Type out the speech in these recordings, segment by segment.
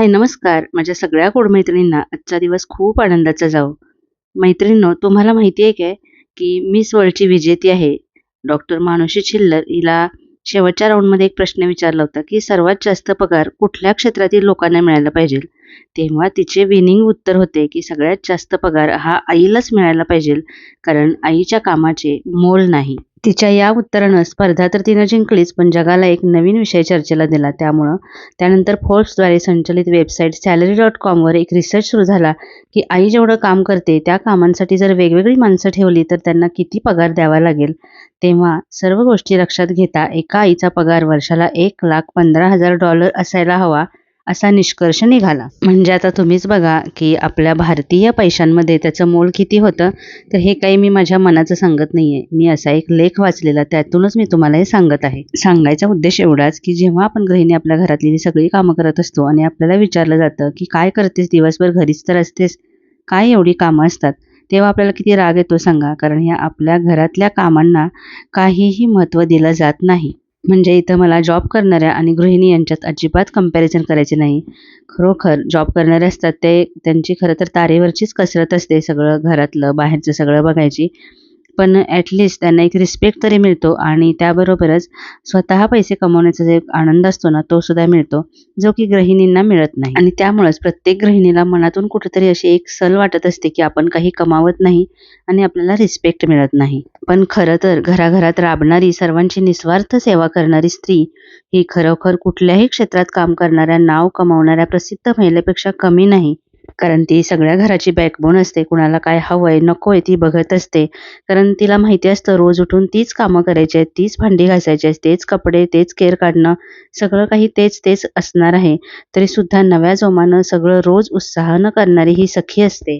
हाय नमस्कार. माझ्या सगळ्या गोड मैत्रिणींना आजचा दिवस खूप आनंदाचा जाओ मैत्रिणींनो तुम्हाला माहिती आहे काय? की मिस वर्ल्डची विजेती आहे. डॉक्टर मानुषी छिल्लर हिला शेवटच्या राऊंडमध्ये एक प्रश्न विचारला होता की सर्वात जास्त पगार कुठल्या क्षेत्रातील लोकांना मिळायला पाहिजे? तेव्हा तिचे विनिंग उत्तर होते की सगळ्यात जास्त पगार हा आईलाच मिळायला पाहिजे कारण आईच्या कामाचे मोल नाही. तिच्या या उत्तरानं स्पर्धा तर तिनं जिंकलीच पण जगाला एक नवीन विषय चर्चेला दिला. त्यामुळं त्यानंतर फोर्ब्सद्वारे संचलित वेबसाईट सॅलरी डॉट कॉमवर एक रिसर्च सुरू झाला की आई जेवढं काम करते त्या कामांसाठी जर वेगवेगळी माणसं ठेवली तर त्यांना किती पगार द्यावा लागेल? तेव्हा सर्व गोष्टी लक्षात घेता एका आईचा पगार वर्षाला एक लाख पंधरा हजार डॉलर असायला हवा. असा निष्कर्ष निघाला. म्हणजे आता तुम्हीच बघा की आपल्या भारतीय पैशांमध्ये त्याचं मोल किती होतं? तर हे काही मी माझ्या मनाचं सांगत नाहीये. मी असा एक लेख वाचलेला त्यातूनच मी तुम्हाला हे सांगत आहे. सांगायचा उद्देश एवढाच की जेव्हा आपण गृहिणी आपल्या घरातली सगळी कामं करत असतो आणि आपल्याला विचारलं जातं की काय करतेस दिवसभर घरीच तर असतेस काय एवढी कामं असतात? तेव्हा आपल्याला किती राग येतो सांगा. कारण ह्या आपल्या घरातल्या कामांना काहीही महत्त्व दिलं जात नाही. म्हणजे इथं मला जॉब करणाऱ्या आणि गृहिणी यांच्यात अजिबात कंपॅरिझन करायचे नाही. खरोखर जॉब करणारे असतात ते त्यांची खरं तर तारेवरचीच कसरत असते सगळं घरातलं बाहेरचं सगळं बघायची. पण ॲटलिस्ट त्यांना एक रिस्पेक्ट तरी मिळतो आणि त्याबरोबरच स्वतः पैसे कमवण्याचा जो एक आनंद असतो ना तो सुद्धा मिळतो जो की गृहिणींना मिळत नाही. आणि त्यामुळेच प्रत्येक गृहिणीला मनातून कुठेतरी अशी एक सल वाटत असते की आपण काही कमावत नाही आणि आपल्याला रिस्पेक्ट मिळत नाही. पण खरं तर घराघरात राबणारी सर्वांची निस्वार्थ सेवा करणारी स्त्री ही खरोखर कुठल्याही क्षेत्रात काम करणाऱ्या नाव कमावणाऱ्या प्रसिद्ध महिलेपेक्षा कमी नाही. कारण ती सगळ्या घराची बॅकबोन असते. कुणाला काय हवंय नकोय ती बघत असते. कारण तिला माहिती असतं रोज उठून तीच कामं करायची आहेत तीच भांडी घासायची आहेत तेच कपडे तेच केअर काढणं सगळं काही तेच तेच असणार आहे. तरी सुद्धा नव्या जोमानं सगळं रोज उत्साहानं करणारी ही सखी असते.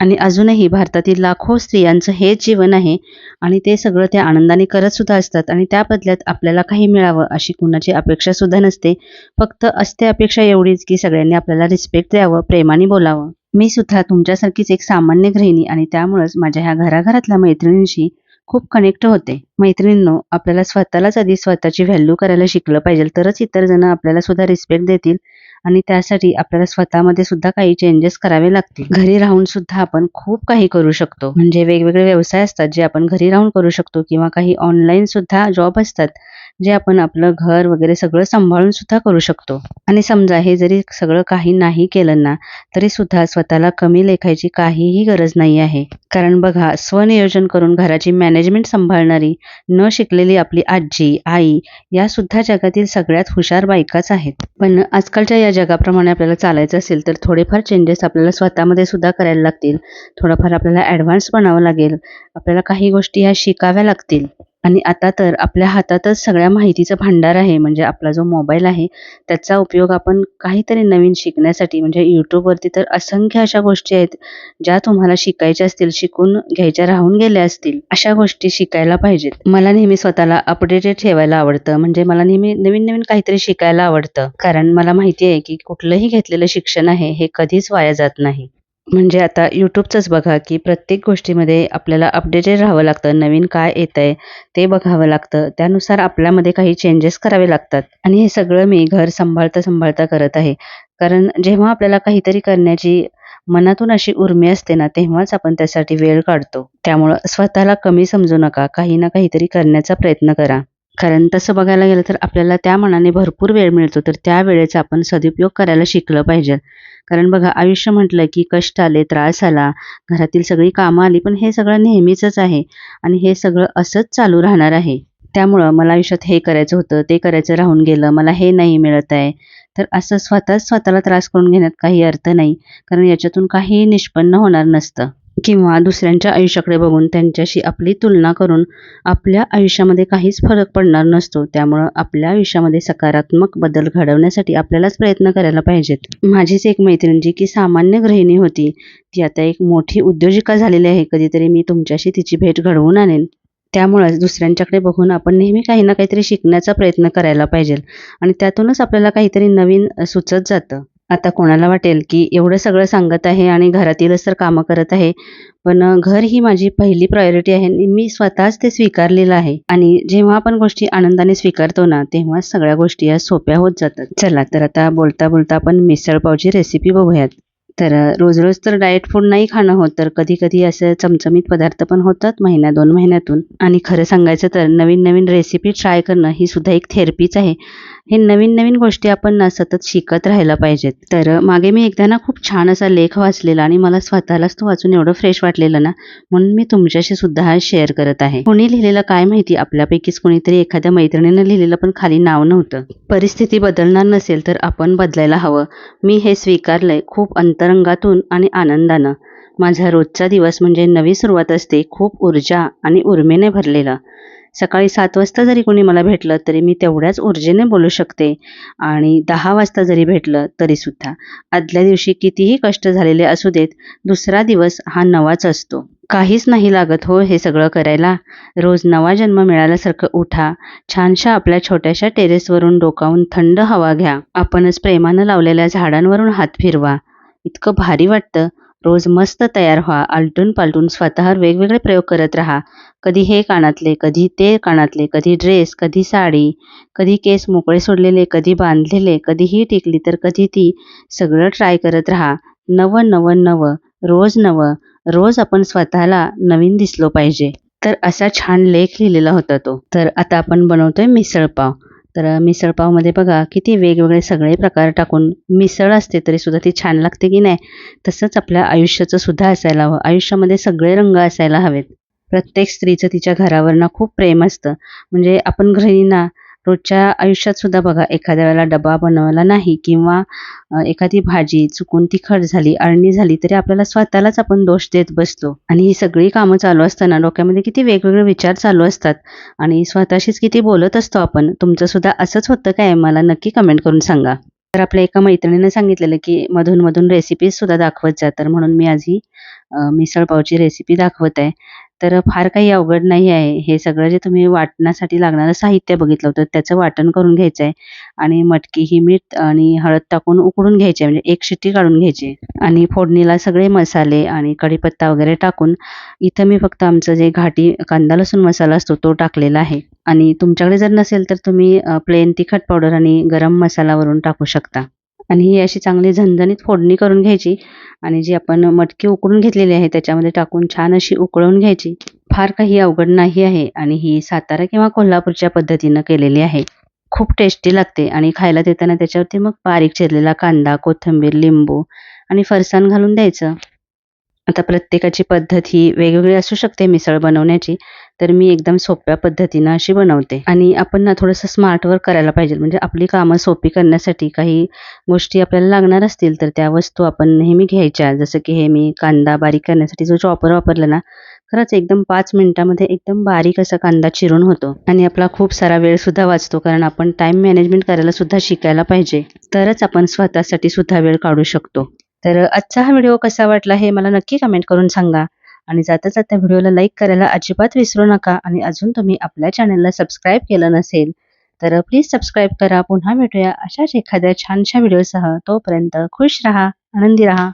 आणि अजूनही भारतातील लाखो स्त्रियांचं हेच जीवन आहे आणि ते सगळं त्या आनंदाने करत सुद्धा असतात आणि त्या बदल्यात आपल्याला काही मिळावं अशी कुणाची अपेक्षा सुद्धा नसते. फक्त असते अपेक्षा एवढीच की सगळ्यांनी आपल्याला रिस्पेक्ट द्यावं प्रेमाने बोलावं. मी सुद्धा तुमच्यासारखीच एक सामान्य गृहिणी आणि त्यामुळेच माझ्या ह्या घराघरातल्या मैत्रिणींशी खूप कनेक्ट होते. मैत्रिणींनो आपल्याला स्वतःलाच आधी स्वतःची व्हॅल्यू करायला शिकलं पाहिजे तरच इतर जण आपल्याला सुद्धा रिस्पेक्ट देतील. आणि त्यासाठी आपल्याला स्वतःमध्ये सुद्धा काही चेंजेस करावे लागतील. घरी राहून सुद्धा आपण खूप काही करू शकतो. म्हणजे वेगवेगळे व्यवसाय असतात जे आपण घरी राहून करू शकतो किंवा काही ऑनलाईन सुद्धा जॉब असतात. जे आपण आपलं घर वगैरे सगळं सांभाळून सुद्धा करू शकतो. आणि समजा हे जरी सगळं काही नाही केलं ना तरी सुद्धा स्वतःला कमी लेखायची काहीही गरज नाही आहे. कारण बघा स्वनियोजन करून घराची मॅनेजमेंट सांभाळणारी न शिकलेली आपली आजी आई या सुद्धा जगातील सगळ्यात हुशार बायकाच आहेत. पण आजकालच्या या जगाप्रमाणे आपल्याला चालायचं असेल तर थोडेफार चेंजेस आपल्याला स्वतःमध्ये सुद्धा करायला लागतील. थोडंफार आपल्याला ॲडव्हान्स बनावं लागेल. आपल्याला काही गोष्टी ह्या शिकाव्या लागतील. आणि आता तर आपल्या हातातच सगळ्या माहितीचं भांडार आहे. म्हणजे आपला जो मोबाईल आहे त्याचा उपयोग आपण काहीतरी नवीन शिकण्यासाठी म्हणजे यूट्यूबवरती तर असंख्य अशा गोष्टी आहेत ज्या तुम्हाला शिकायच्या असतील शिकून घ्यायच्या राहून गेल्या असतील अशा गोष्टी शिकायला पाहिजेत. मला नेहमी स्वतःला अपडेटेड ठेवायला आवडतं. म्हणजे मला नेहमी नवीन नवीन काहीतरी शिकायला आवडतं. कारण मला माहिती आहे की कुठलंही घेतलेलं शिक्षण आहे हे कधीच वाया जात नाही. म्हणजे आता यूट्यूबचंच बघा की प्रत्येक गोष्टीमध्ये आपल्याला अपडेटेड राहावं लागतं नवीन काय येत आहे ते बघावं लागतं. त्यानुसार आपल्यामध्ये काही चेंजेस करावे लागतात. आणि हे सगळं मी घर सांभाळता सांभाळता करत आहे. कारण जेव्हा आपल्याला काहीतरी करण्याची मनातून अशी उर्मी असते ना तेव्हाच आपण त्यासाठी वेळ काढतो. त्यामुळं स्वतःला कमी समजू नका. काही ना काहीतरी करण्याचा प्रयत्न करा. कारण तसं बघायला गेलं तर आपल्याला त्या मनाने भरपूर वेळ मिळतो तर त्या वेळेचा आपण सदुपयोग करायला शिकलं पाहिजे. कारण बघा आयुष्य म्हटलं की कष्ट आले त्रास आला घरातील सगळी कामं आली पण हे सगळं नेहमीचंच आहे आणि हे सगळं असंच चालू राहणार आहे. त्यामुळं मला आयुष्यात हे करायचं होतं ते करायचं राहून गेलं मला हे नाही मिळत आहे. तर असं स्वतःच स्वतःला त्रास करून घेण्यात काही अर्थ नाही कारण याच्यातून काही निष्पन्न होणार नसतं. किंवा दुसऱ्यांच्या आयुष्याकडे बघून त्यांच्याशी आपली तुलना करून आपल्या आयुष्यामध्ये काहीच फरक पडणार नसतो. त्यामुळं आपल्या आयुष्यामध्ये सकारात्मक बदल घडवण्यासाठी आपल्यालाच प्रयत्न करायला पाहिजेत. माझीच एक मैत्रीण जी की सामान्य गृहिणी होती. ती आता एक मोठी उद्योजिका झालेली आहे. कधीतरी मी तुमच्याशी तिची भेट घडवून आणेन. त्यामुळेच दुसऱ्यांच्याकडे बघून आपण नेहमी काही ना काहीतरी शिकण्याचा प्रयत्न करायला पाहिजे आणि त्यातूनच आपल्याला काहीतरी नवीन सुचत जातं. आता कोणाला वाटेल की एवढं सगळं सांगत आहे आणि घरातीलच तर कामं करत आहे. पण घर ही माझी पहिली प्रायोरिटी आहे आणि मी स्वतःच ते स्वीकारलेलं आहे. आणि जेव्हा आपण गोष्टी आनंदाने स्वीकारतो ना तेव्हा सगळ्या गोष्टी या सोप्या होत जातात. चला तर आता बोलता बोलता आपण मिसळ पावची रेसिपी बघूयात. तर रोज रोज तर डाएट फूड नाही खाणं होत तर कधी कधी असं चमचमीत पदार्थ पण होतात महिन्या दोन महिन्यातून. आणि खरं सांगायचं तर नवीन नवीन रेसिपी ट्राय करणं ही सुद्धा एक थेरपीच आहे. हे नवीन नवीन गोष्टी आपण ना सतत शिकत राहायला पाहिजेत. तर मागे मी एकदा ना खूप छान असा लेख वाचलेला आणि मला स्वतःलाच तो वाचून एवढं फ्रेश वाटलेलं ना म्हणून मी तुमच्याशी सुद्धा हा शेअर करत आहे. कोणी लिहिलेलं काय माहिती? आपल्यापैकीच कोणीतरी एखाद्या मैत्रिणीनं लिहिलेलं पण खाली नाव नव्हतं. परिस्थिती बदलणार नसेल तर आपण बदलायला हवं. मी हे स्वीकारलंय. खूप अंतर अंतरंगातून आणि आनंदानं. माझा रोजचा दिवस म्हणजे नवी सुरुवात असते खूप ऊर्जा आणि उर्मेने भरलेला. सकाळी सात वाजता जरी कोणी मला भेटलं तरी मी तेवढ्याच ऊर्जेने बोलू शकते. आणि दहा वाजता जरी भेटलं तरीसुद्धा. आदल्या दिवशी कितीही कष्ट झालेले असू देत दुसरा दिवस हा नवाच असतो. काहीच नाही लागत हो हे सगळं करायला. रोज नवा जन्म मिळाल्यासारखं उठा. छानशा आपल्या छोट्याशा टेरेसवरून डोकावून थंड हवा घ्या. आपणच प्रेमानं लावलेल्या झाडांवरून हात फिरवा. इतकं भारी वाटतं. रोज मस्त तयार व्हा आलटून पालटून स्वतःवर वेगवेगळे प्रयोग करत राहा. कधी हे कानातले कधी ते कानातले कधी ड्रेस कधी साडी कधी केस मोकळे सोडलेले कधी बांधलेले कधी ही टिकली तर कधी ती सगळं ट्राय करत राहा. नवं नवं नवं रोज नवं रोज आपण स्वतःला नवीन दिसलो पाहिजे. तर असा छान लेख लिहिलेला होता तो. तर आता आपण बनवतोय मिसळपाव तर मिसळपावमध्ये बघा किती वेगवेगळे सगळे प्रकार टाकून मिसळ असते तरी सुद्धा ती छान लागते की नाही तसंच आपल्या आयुष्याचं सुद्धा असायला हवं. आयुष्यामध्ये सगळे रंग असायला हवेत. प्रत्येक स्त्रीचं तिच्या घरावर ना खूप प्रेम असतं. म्हणजे आपण गृहिणींना रोजच्या आयुष्यात सुद्धा बघा एखाद्या वेळेला डबा बनवला नाही किंवा एखादी भाजी चुकून तिखट झाली अळणी झाली तरी आपल्याला स्वतःलाच आपण दोष देत बसतो. आणि ही सगळी कामं चालू असताना डोक्यामध्ये किती वेगवेगळे विचार चालू असतात. आणि स्वतःशीच किती बोलत असतो आपण तुमचं सुद्धा असंच होतं काय? मला नक्की कमेंट करून सांगा. तर आपल्या एका मैत्रिणीने सांगितलेलं की मधून मधून रेसिपीज सुद्धा दाखवत जा. तर म्हणून मी आज ही मिसळपावची रेसिपी दाखवत आहे. तर फार काही अवघड नाही आहे. हे सगळं जे तुम्ही वाटण्यासाठी लागणारं साहित्य बघितलं होतं त्याचं वाटण करून घ्यायचं आहे आणि मटकी ही मीठ आणि हळद टाकून उकडून घ्यायची आहे. म्हणजे एक शिट्टी काढून घ्यायची आणि फोडणीला सगळे मसाले आणि कढीपत्ता वगैरे टाकून इथं मी फक्त आमचं जे घाटी कांदा लसूण मसाला असतो तो टाकलेला आहे. आणि तुमच्याकडे जर नसेल तर तुम्ही प्लेन तिखट पावडर आणि गरम मसालावरून टाकू शकता. आणि ही अशी चांगली झणझणीत फोडणी करून घ्यायची आणि जी आपण मटकी उकळून घेतलेली आहे त्याच्यामध्ये टाकून छान अशी उकळून घ्यायची. फार काही अवघड नाही आहे आणि ही सातारा किंवा कोल्हापूरच्या पद्धतीनं केलेली आहे. खूप टेस्टी लागते आणि खायला देताना त्याच्यावरती मग बारीक चिरलेला कांदा कोथिंबीर लिंबू आणि फरसाण घालून द्यायचं. आता प्रत्येकाची पद्धत ही वेगवेगळी असू शकते मिसळ बनवण्याची तर मी एकदम सोप्या पद्धतीनं अशी बनवते. आणि आपण ना थोडंसं स्मार्ट वर्क करायला पाहिजे. म्हणजे आपली कामं सोपी करण्यासाठी काही गोष्टी आपल्याला लागणार असतील तर त्या वस्तू आपण नेहमी घ्यायच्या. जसं की हे मी कांदा बारीक करण्यासाठी जो चॉपर वापरला ना खरंच एकदम पाच मिनिटामध्ये एकदम बारीक असा कांदा चिरून होतो. आणि आपला खूप सारा वेळ सुद्धा वाचतो कारण आपण टाइम मॅनेजमेंट करायला सुद्धा शिकायला पाहिजे. तरच आपण स्वतःसाठी सुद्धा वेळ काढू शकतो. तर आजचा हा व्हिडिओ कसा वाटला हे मला नक्की कमेंट करून सांगा. आणि जाता जाता व्हिडिओला लाईक करायला अजिबात विसरू नका आणि अजून तुम्ही आपल्या चॅनलला सबस्क्राईब केलं नसेल तर प्लीज सबस्क्राईब करा. पुन्हा भेटूया अशाच एखाद्या छानशा व्हिडिओसह तोपर्यंत खुश राहा आनंदी राहा.